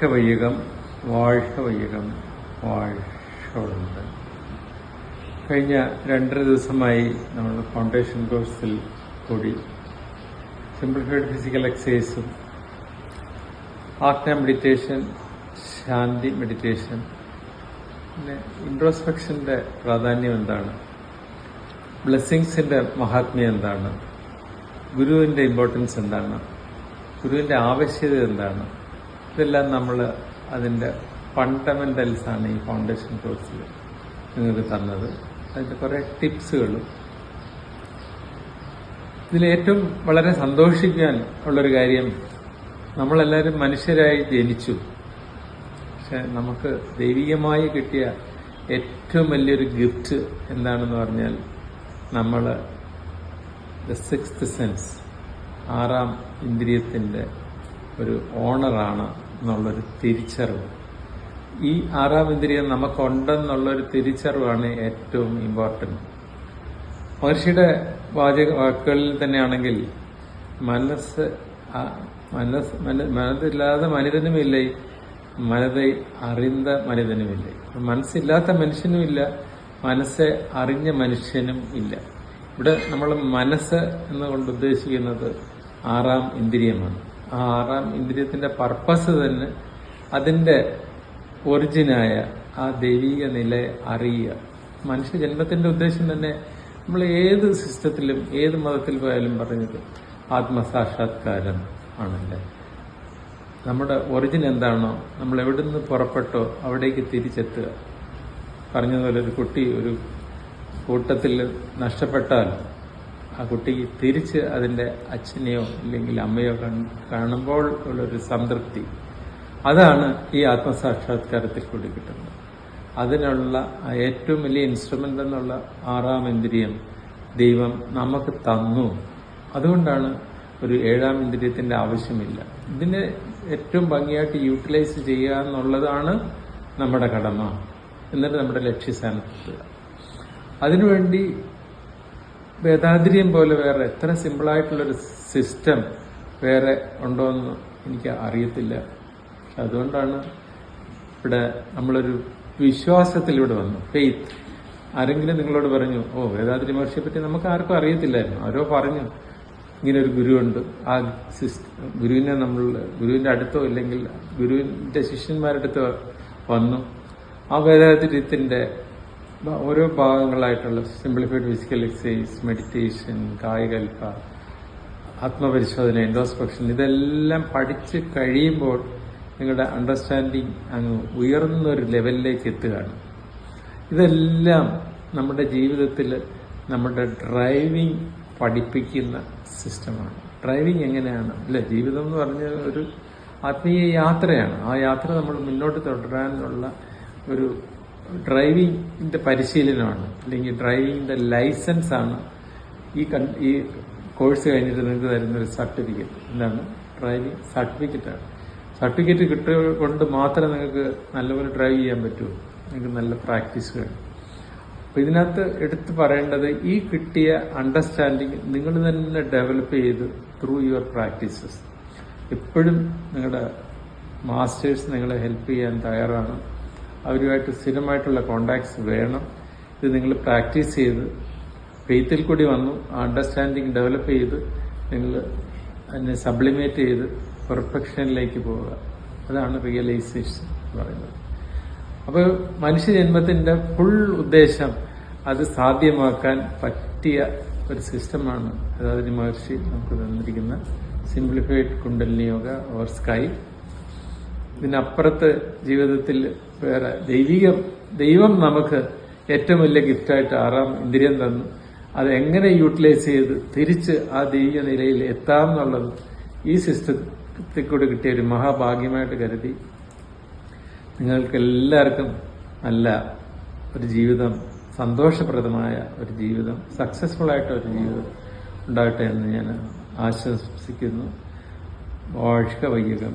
വാഴ്ക വയ്യകം വാഴ്ക വയ്യകം വാഴ്കയുണ്ട് കഴിഞ്ഞ രണ്ടര ദിവസമായി നമ്മൾ ഫൗണ്ടേഷൻ കോഴ്സിൽ കൂടി സിംപ്ലിഫൈഡ് ഫിസിക്കൽ എക്സസൈസും ആജ്ഞ മെഡിറ്റേഷൻ ശാന്തി മെഡിറ്റേഷൻ പിന്നെ ഇൻട്രോസ്പെക്ഷന്റെ പ്രാധാന്യം എന്താണ്? ബ്ലെസ്സിങ്സിന്റെ മഹാത്മ്യം എന്താണ്? ഗുരുവിന്റെ ഇമ്പോർട്ടൻസ് എന്താണ്? ഗുരുവിന്റെ ആവശ്യകത എന്താണ്? ഇതെല്ലാം നമ്മൾ അതിന്റെ ഫണ്ടമെന്റൽസ് ആണ് ഈ ഫൗണ്ടേഷൻ കോഴ്സിൽ നിങ്ങൾക്ക് തന്നത്. അതിന്റെ കുറേ ടിപ്സുകളും. ഇതിലേറ്റവും വളരെ സന്തോഷിക്കാൻ ഉള്ളൊരു കാര്യം നമ്മളെല്ലാവരും മനുഷ്യരായി ജനിച്ചു. പക്ഷെ നമുക്ക് ദൈവികമായി കിട്ടിയ ഏറ്റവും വലിയൊരു ഗിഫ്റ്റ് എന്താണെന്ന് പറഞ്ഞാൽ നമ്മൾ ദ സിക്സ്ത് സെൻസ് ആറാം ഇന്ദ്രിയത്തിന്റെ ഒരു ഓണറാണ് എന്നുള്ളൊരു തിരിച്ചറിവ്. ഈ ആറാം ഇന്ദ്രിയം നമുക്കുണ്ടെന്നുള്ളൊരു തിരിച്ചറിവാണ് ഏറ്റവും ഇമ്പോർട്ടന്റ് മഹർഷിയുടെ വാചക വാക്കുകളിൽ തന്നെയാണെങ്കിൽ മനസ്സ് മനസ് മനസ്സില്ലാതെ മനുതനുമില്ല? മനதை അറിந்த മനുതനുമില്ല? മനസ്സില്ലാത്ത മനുഷ്യനുമില്ല മനസ്സെ അറിഞ്ഞ മനുഷ്യനും ഇല്ല. ഇവിടെ നമ്മൾ മനസ്സ് എന്നുകൊണ്ട് ഉദ്ദേശിക്കുന്നത് ആറാം ഇന്ദ്രിയമാണ്. ആറാം ഇന്ദ്രിയത്തിന്റെ പർപ്പസ് തന്നെ അതിന്റെ ഒറിജിനായ ആ ദൈവിക നില അറിയുക. മനുഷ്യ ജന്മത്തിന്റെ ഉദ്ദേശം തന്നെ നമ്മൾ ഏത് സിസ്റ്റത്തിലും ഏത് മതത്തിൽ പോയാലും പറഞ്ഞത് ആത്മസാക്ഷാത്കാരം ആണല്ലേ? നമ്മുടെ ഒറിജിൻ എന്താണോ നമ്മൾ എവിടെ നിന്ന് പുറപ്പെട്ടോ അവിടേക്ക് തിരിച്ചെത്തുക. പറഞ്ഞതുപോലെ ഒരു കുട്ടി ഒരു കൂട്ടത്തിൽ നഷ്ടപ്പെട്ടാൽ ആ കുട്ടിക്ക് തിരിച്ച് അതിന്റെ അച്ഛനെയോ അല്ലെങ്കിൽ അമ്മയോ കാണുമ്പോൾ ഉള്ളൊരു സംതൃപ്തി. അതാണ് ഈ ആത്മസാക്ഷാത്കാരത്തിൽ കൂടി കിട്ടുന്നത്. അതിനുള്ള ഏറ്റവും വലിയ ഇൻസ്ട്രുമെന്റ് എന്നുള്ള ആറാം ഇന്ദ്രിയം ദൈവം നമുക്ക് തന്നു. അതുകൊണ്ടാണ് ഒരു ഏഴാം ഇന്ദ്രിയത്തിന്റെ ആവശ്യമില്ല. ഇതിനെ ഏറ്റവും ഭംഗിയായിട്ട് യൂട്ടിലൈസ് ചെയ്യുക എന്നുള്ളതാണ് നമ്മുടെ കടമ. എന്നിട്ട് നമ്മുടെ ലക്ഷ്യസ്ഥാനത്തെത്തുക അതിനുവേണ്ടി വേദാദ്രിയം പോലെ വേറെ എത്ര സിമ്പിളായിട്ടുള്ളൊരു സിസ്റ്റം വേറെ ഉണ്ടോ എന്ന് എനിക്ക് അറിയത്തില്ല. അതുകൊണ്ടാണ് ഇവിടെ നമ്മളൊരു വിശ്വാസത്തിലൂടെ വന്നു. ഫെയ്ത്ത് ആരെങ്കിലും നിങ്ങളോട് പറഞ്ഞു ഓ വേദാദ്രി മഹർഷിയെ പറ്റി നമുക്ക് ആർക്കും അറിയത്തില്ലായിരുന്നു. ആരോ പറഞ്ഞു ഇങ്ങനെ ഒരു ഗുരുവുണ്ട്. ആ സിസ്റ്റം ഗുരുവിനെ നമ്മൾ ഗുരുവിന്റെ അടുത്തോ ഇല്ലെങ്കിൽ ഗുരുവിന്റെ ശിഷ്യന്മാരുടെ അടുത്തോ വന്നു. ആ വേദാദ്ര്യത്തിന്റെ ബ- ഓരോ ഭാഗങ്ങളായിട്ടുള്ള simplified physical exercise meditation Kayakalpa ആത്മപരിശോധന ഇൻട്രോസ്പെക്ഷൻ ഇതെല്ലാം പഠിച്ച് കഴിയുമ്പോൾ നിങ്ങളുടെ അണ്ടർസ്റ്റാൻഡിങ് അങ്ങ് ഉയർന്ന ഒരു ലെവലിലേക്ക് എത്തുകയാണ്. ഇതെല്ലാം നമ്മുടെ ജീവിതത്തിൽ നമ്മുടെ ഡ്രൈവിംഗ് പഠിപ്പിക്കുന്ന സിസ്റ്റമാണ് ഡ്രൈവിംഗ് എങ്ങനെയാണ്? അല്ലെ ജീവിതം എന്ന് പറഞ്ഞ ഒരു ആത്മീയ യാത്രയാണ്. ആ യാത്ര നമ്മൾ മുന്നോട്ട് തുടരാനുള്ള ഒരു ഡ്രൈവിംഗിന്റെ പരിശീലനമാണ്. അല്ലെങ്കിൽ ഡ്രൈവിംഗിന്റെ ലൈസൻസ് ആണ് ഈ കൺ- ഈ കോഴ്സ് കഴിഞ്ഞിട്ട് നിങ്ങൾക്ക് തരുന്ന ഒരു സർട്ടിഫിക്കറ്റ്. എന്താണ്? ഡ്രൈവിംഗ് സർട്ടിഫിക്കറ്റാണ് സർട്ടിഫിക്കറ്റ് കിട്ടുക കൊണ്ട് മാത്രമേ നിങ്ങൾക്ക് നല്ലപോലെ ഡ്രൈവ് ചെയ്യാൻ പറ്റൂ. നിങ്ങൾക്ക് നല്ല പ്രാക്ടീസ് വേണം. അപ്പൊ ഇതിനകത്ത് എടുത്തു പറയേണ്ടത് ഈ കിട്ടിയ അണ്ടർസ്റ്റാൻഡിങ് നിങ്ങൾ തന്നെ ഡെവലപ്പ് ചെയ്ത് ത്രൂ യുവർ പ്രാക്ടീസസ് എപ്പോഴും നിങ്ങളുടെ മാസ്റ്റേഴ്സ് നിങ്ങളെ ഹെൽപ്പ് ചെയ്യാൻ തയ്യാറാണ്. അവരുമായിട്ട് സ്ഥിരമായിട്ടുള്ള കോണ്ടാക്ട്സ് വേണം. ഇത് നിങ്ങൾ പ്രാക്ടീസ് ചെയ്ത് ഫെയ്ത്തിൽ കൂടി വന്നു അണ്ടർസ്റ്റാൻഡിങ് ഡെവലപ്പ് ചെയ്ത് നിങ്ങൾ അതിനെ സബ്ലിമേറ്റ് ചെയ്ത് പെർഫെക്ഷനിലേക്ക് പോവുക. അതാണ് റിയലൈസേഷൻ എന്ന് പറയുന്നത്. അപ്പോൾ മനുഷ്യജന്മത്തിന്റെ ഫുൾ ഉദ്ദേശം അത് സാധ്യമാക്കാൻ പറ്റിയ ഒരു സിസ്റ്റമാണ് അതായത് മഹർഷി നമുക്ക് തന്നിരിക്കുന്ന simplified Kundalini yoga or SKY ഇതിനപ്പുറത്ത് ജീവിതത്തിൽ വേറെ ദൈവികം ദൈവം നമുക്ക് ഏറ്റവും വലിയ ഗിഫ്റ്റായിട്ട് ആറാം ഇന്ദ്രിയം തന്നു. അത് എങ്ങനെ യൂട്ടിലൈസ് ചെയ്ത് തിരിച്ച് ആ ദൈവിക നിലയിൽ എത്താം എന്നുള്ളത് ഈ സിസ്റ്റത്തിൽ കൂടി കിട്ടിയ ഒരു മഹാഭാഗ്യമായിട്ട് കരുതി. നിങ്ങൾക്ക് എല്ലാവർക്കും നല്ല ഒരു ജീവിതം സന്തോഷപ്രദമായ ഒരു ജീവിതം സക്സസ്ഫുൾ ആയിട്ട് ഒരു ജീവിതം ഉണ്ടാകട്ടെ എന്ന് ഞാൻ ആശംസിക്കുന്നു. വാഴ്ക വയ്യകം